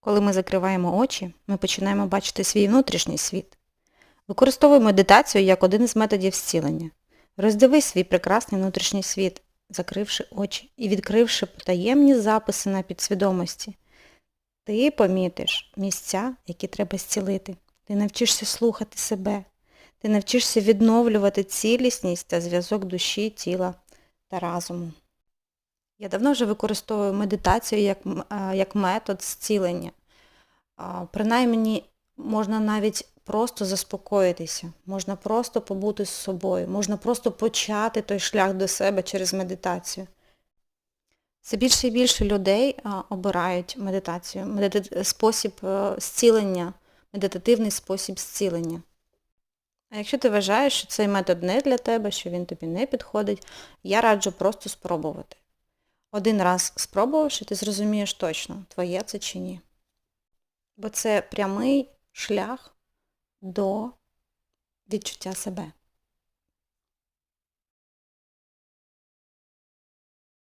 Коли ми закриваємо очі, ми починаємо бачити свій внутрішній світ. Використовуй медитацію як один із методів зцілення. Роздивись свій прекрасний внутрішній світ, закривши очі і відкривши потаємні записи на підсвідомості. Ти помітиш місця, які треба зцілити. Ти навчишся слухати себе. Ти навчишся відновлювати цілісність та зв'язок душі, тіла та разуму. Я давно вже використовую медитацію як, як метод зцілення. Принаймні, можна навіть просто заспокоїтися, можна просто побути з собою, можна просто почати той шлях до себе через медитацію. Все більше і більше людей обирають медитацію, медити... спосіб е, зцілення, медитативний спосіб зцілення. А якщо ти вважаєш, що цей метод не для тебе, що він тобі не підходить, я раджу просто спробувати. Один раз спробувавши, ти зрозумієш точно, твоє це чи ні. Бо це прямий шлях до відчуття себе.